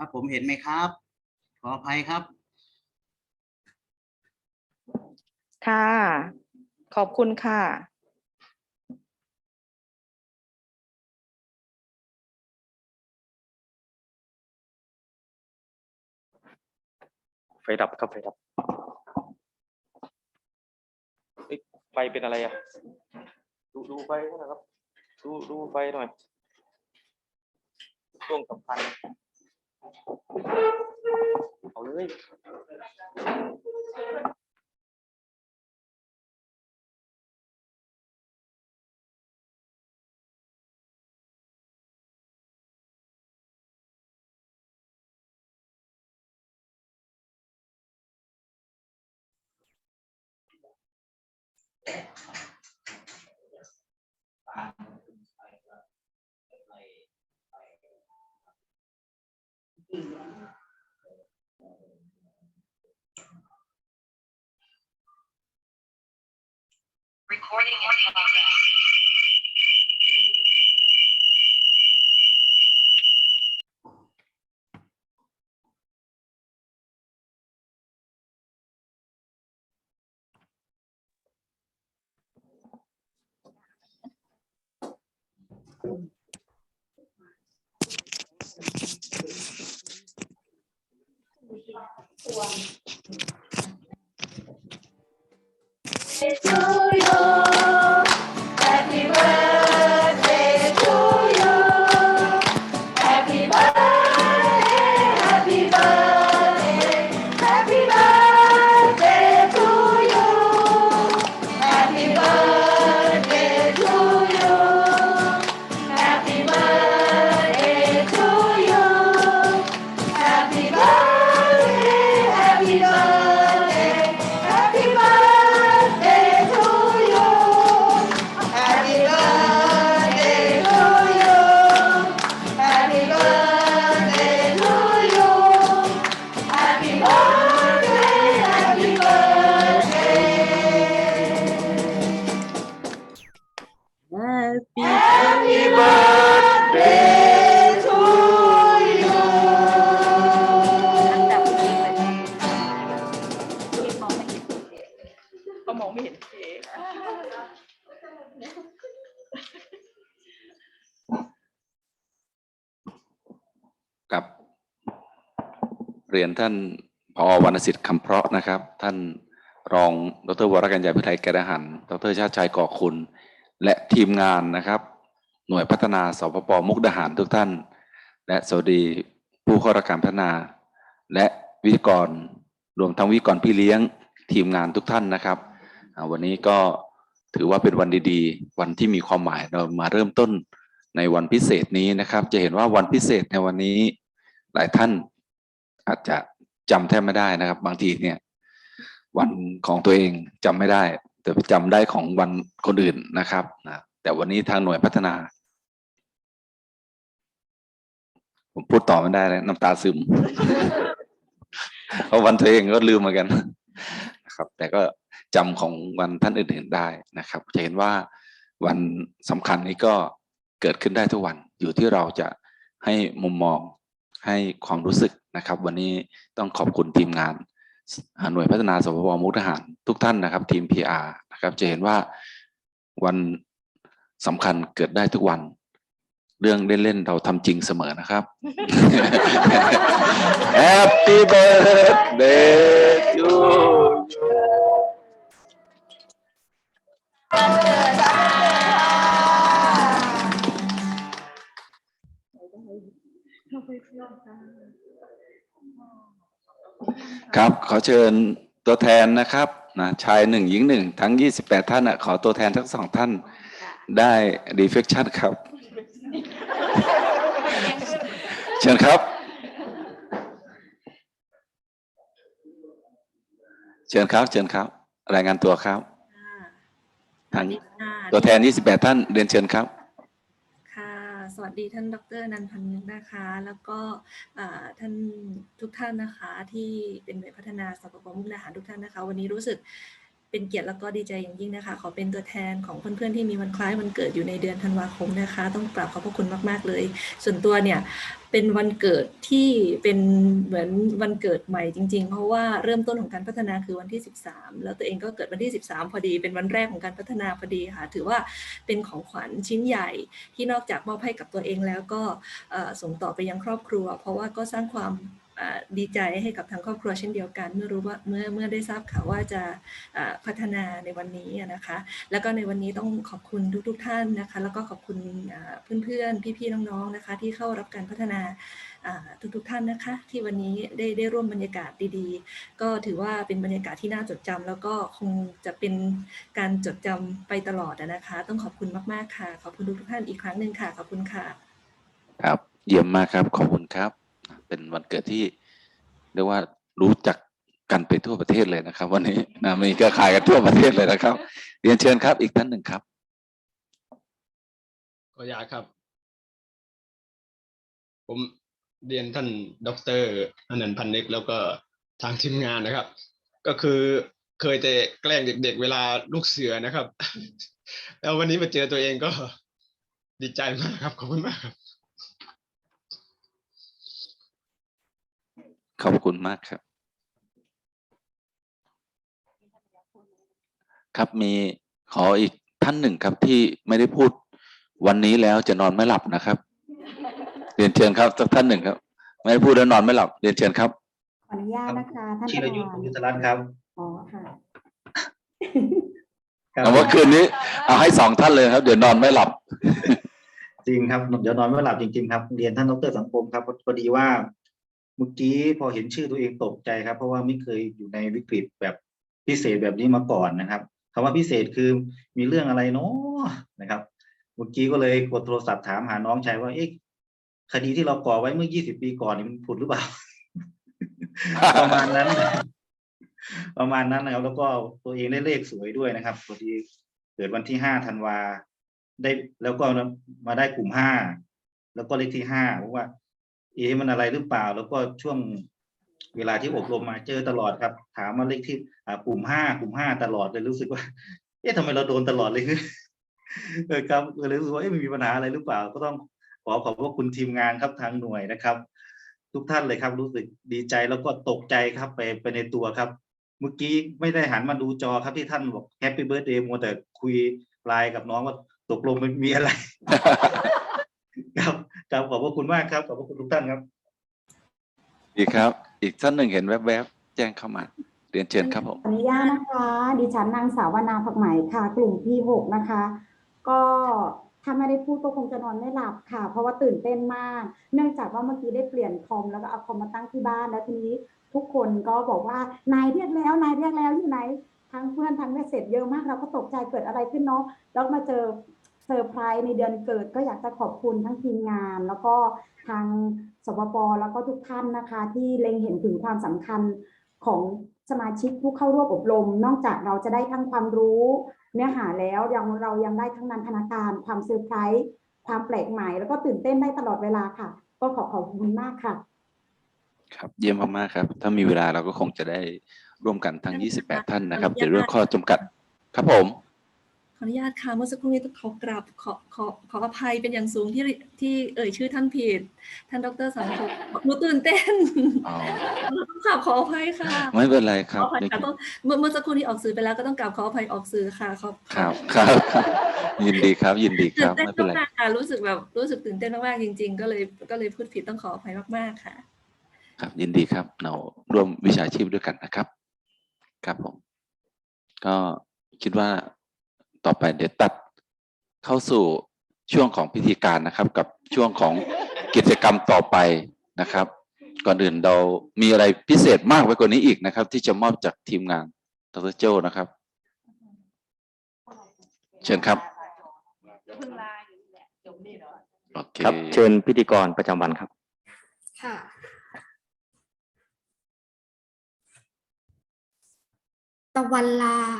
ครับผมเห็นไหมครับ ขออภัยครับ ค่ะ ขอบคุณค่ะ ไฟดับครับไฟดับเอ้ยไฟเป็นอะไรอะ ดูดูไฟหน่อยครับ ดูดูไฟหน่อยช่วงสำคัญ เอาเลย Recording 我。 เรียนท่านพอวรรณสิทธิ์คำเพราะนะครับ ท่านรองดรวรกัญญาพิไทยแกรหันดรชาติชัยก่อคุณ และทีมงานนะครับ หน่วยพัฒนาสปปมุกดาหารทุกท่าน และสวัสดีผู้ข้ารับการพัฒนา และวิทยกรรวมทั้งวิทยกรพี่เลี้ยงทีมงานทุกท่านนะครับวันนี้ก็ถือว่าเป็นวันดีๆ วันที่มีความหมายเรามาเริ่มต้นในวันพิเศษนี้นะครับ จะเห็นว่าวันพิเศษในวันนี้หลายท่าน อาจจะจำแทบไม่ได้นะครับ บางทีเนี่ย วันของตัวเองจำไม่ได้ แต่จำได้ของวันคนอื่นนะครับนะแต่วันนี้ทางหน่วยพัฒนา ผมพูดต่อไม่ได้เลยน้ำตาซึมเพราะวันตัวเองก็ลืมเหมือนกันนะครับ แต่ก็จำของวันท่านอื่นๆได้นะครับ จะเห็นว่าวันสำคัญนี้ก็เกิดขึ้นได้ทุกวันอยู่ที่เราจะให้มุมมอง ให้ความรู้สึกนะครับ วันนี้ต้องขอบคุณทีมงานหน่วยพัฒนาสพปมุกทหารทุกท่านนะครับ ทีม PR นะครับ จะเห็นว่าวันสำคัญเกิดได้ทุกวัน เรื่องเล่น ๆ เราทำจริงเสมอนะครับ Happy birthday to you ครับขอเชิญตัวแทนนะครับนะชายหนึ่งหญิงหนึ่งทั้ง 28 ท่านนะขอตัวแทนทั้งสองท่านได้รีเฟ c ชั่นครับ เชิญครับ เชิญครับ เชิญครับ รายงานตัวครับทางตัวแทน 28 ท่านเรียนเชิญครับ วัสดีท่านดรนันพันธ์นนะคะ แล้วก็ท่านทุกท่านนะคะที่เป็นหน่วยพัฒนาสปปมุกดาหารทุกท่านนะคะ วันนี้รู้สึก เป็นเกียรติแล้วก็ดีใจอย่างยิ่งนะคะ ขอเป็นตัวแทนของเพื่อนๆที่มีวันคล้ายวันเกิดอยู่ในเดือนธันวาคมนะคะ ต้องกราบขอบพระคุณมากๆเลย ส่วนตัวเนี่ยเป็นวันเกิดที่เป็นเหมือนวันเกิดใหม่จริง ๆ เพราะว่าเริ่มต้นของการพัฒนาคือวันที่ 13 แล้วตัวเองก็เกิดวันที่ 13 พอดี เป็นวันแรกของการพัฒนาพอดีค่ะ ถือว่าเป็นของขวัญชิ้นใหญ่ ที่นอกจากมอบให้กับตัวเองแล้วก็ส่งต่อไปยังครอบครัว เพราะว่าก็สร้างความ ดีใจให้กับทางครอบครัวเช่นเดียวกัน เมื่อรู้ว่าเมื่อเมื่อได้ทราบข่าวว่าจะพัฒนาในวันนี้นะคะ แล้วก็ในวันนี้ต้องขอบคุณทุกๆท่านนะคะ แล้วก็ขอบคุณเพื่อนๆ พี่ๆ น้องๆนะคะ ที่เข้ารับการพัฒนาอ่าทุกๆท่านนะคะ ที่วันนี้ได้ได้ร่วมบรรยากาศดีๆ ก็ถือว่าเป็นบรรยากาศที่น่าจดจำแล้วก็คงจะเป็นการจดจำไปตลอดนะคะ ต้องขอบคุณมากๆค่ะ ขอบคุณทุกๆท่านอีกครั้งหนึ่งค่ะ ขอบคุณค่ะ ครับเยี่ยมมากครับ ขอบคุณครับ เป็นวันเกิดที่เรียกว่ารู้จักกันไปทั่วประเทศเลยนะครับ วันนี้นะมีเครือข่ายกันทั่วประเทศเลยนะครับ เรียนเชิญครับ อีกท่านหนึ่งครับขออนุญาครับ ผมเรียนท่านด็อกเตอร์อนันต์พันนึกแล้วก็ทางทีมงานนะครับ ก็คือเคยแต่แกล้งเด็ก ๆ เวลาลูกเสือนะครับ แล้ววันนี้มาเจอตัวเองก็ดีใจมากครับขอบคุณมากครับ ขอบคุณมากครับ ครับมีขออีกท่านหนึ่งครับที่ไม่ได้พูดวันนี้แล้วจะนอนไม่หลับนะครับ เรียนเชิญครับสักท่านหนึ่งครับ ไม่ได้พูดแล้วนอนไม่หลับ เรียนเชิญครับขออนุญาตนะคะท่านชิปรระยุทธ์ธานยุทธรัตน์ครับอ๋อค่ะเอาว่าคืนนี้ เอาให้สองท่านเลยครับ เดี๋ยวนอนไม่หลับ จริงครับเดี๋ยวนอนไม่หลับจริง ๆ ครับเรียนท่านดรสังคมครับพอดีว่า เมื่อกี้พอเห็นชื่อตัวเองตกใจครับ เพราะว่าไม่เคยอยู่ในวิกฤตแบบพิเศษแบบนี้มาก่อนนะครับคำว่าพิเศษคือมีเรื่องอะไรเนาะนะครับ เมื่อกี้ก็เลยกดโทรศัพท์ถามหาน้องชายว่าเอ๊ะคดีที่เราก่อไว้เมื่อ 20 ปีก่อนนี่มันผุดหรือเปล่า ประมาณนั้น ประมาณนั้นนะครับ แล้วก็ตัวเองได้เลขสวยด้วยนะครับพอดีเกิดวันที่ห้าธันวาได้แล้วก็มาได้กลุ่มห้าแล้วก็เลขที่ห้าเพราะว่า เอ๊ะมันอะไรหรือเปล่า แล้วก็ช่วงเวลาที่อบรมมาเจอตลอดครับ ถามมาเลขที่อ่ากลุ่มห้ากลุ่มห้าตลอดเลยรู้สึกว่า เอ๊ะทำไมเราโดนตลอดเลยคือเออครับเลยรู้สึกว่าเอ๊ะมันมีปัญหาอะไรหรือเปล่า ก็ต้องขอขอบพระคุณทีมงานครับทางหน่วยนะครับ ทุกท่านเลยครับ รู้สึกดีใจแล้วก็ตกใจครับไปไปในตัวครับ เมื่อกี้ไม่ได้หันมาดูจอครับที่ท่านบอกแฮปปี้เบิร์ดเดย์มัวแต่คุยไลน์กับน้องว่าตกลงมันมีอะไร ครับครับขอบพระคุณมากครับขอบพระคุณทุกท่านครับดีครับ อีกท่านหนึ่งเห็นแวบๆแจ้งเข้ามาเรียนเชิญครับผมขออนุญาตนะคะ ดิฉันนางสาววนาผักไหมค่ะ กลุ่มที่หกนะคะ ก็ถ้าไม่ได้พูดก็คงจะนอนไม่หลับค่ะ เพราะว่าตื่นเต้นมาก เนื่องจากว่าเมื่อกี้ได้เปลี่ยนคอมแล้วก็เอาคอมมาตั้งที่บ้านแล้วทีนี้ทุกคนก็บอกว่านายเรียกแล้วนายเรียกแล้วอยู่ไหนทั้งเพื่อนทั้งเมสเซจเยอะมากเราก็ตกใจเกิดอะไรขึ้นเนาะแล้วมาเจอ เซอร์ไพรส์ในเดือนเกิด ก็อยากจะขอบคุณทั้งทีมงาน แล้วก็ทางสปปแล้วก็ทุกท่านนะคะ ที่เล็งเห็นถึงความสำคัญของสมาชิกผู้เข้าร่วมอบรม นอกจากเราจะได้ทั้งความรู้เนื้อหาแล้วยังเรายังได้ทั้งนันทนาการ ความเซอร์ไพรส์ความแปลกใหม่ แล้วก็ตื่นเต้นได้ตลอดเวลาค่ะ ก็ขอขอบคุณมากค่ะ ครับเยี่ยมมากๆครับ ถ้ามีเวลาเราก็คงจะได้ร่วมกันทั้ง 28 ท่านนะครับเดี๋ยวเรื่องข้อจำกัดครับผม ขออนุญาตค่ะเมื่อสักครู่นี้ต้องขอกราบขอขอขออภัยเป็นอย่างสูงที่ที่เอ่ยชื่อท่านผิด ท่านดรสังคมหนูตื่นเต้นอ๋อต้องกราบขออภัยค่ะ ไม่เป็นไรคขรัอบอภัยค่ะต้องเมื่อเมื่อสักครู่นี้ออกสื่อไปแล้วก็ต้องกราบขออภัยออกสื่อค่ะขอบครับครับครับยินดีครับยินดีคตื่รันบเต้นไม่เป็นไรมากๆค่ะรู้สึกแบบรู้สึกตื่นเต้นมากๆจริง ๆ ก็เลยก็เลยพูดผิดต้องขออภัยมากๆค่ะ ครับยินดีครับเราร่วมวิชาชีพด้วยกันนะครับ ครับผมก็คิดว่า ต่อไปเดี๋ยวตัดเข้าสู่ช่วงของพิธีการนะครับ กับช่วงของกิจกรรมต่อไปนะครับ ก่อนอื่นเรามีอะไรพิเศษมากไปกว่านี้อีกนะครับ ที่จะมอบจากทีมงานดรโจนะครับ เชิญครับโอเคครับ เชิญพิธีกรประจำวันครับค่ะตะวันลา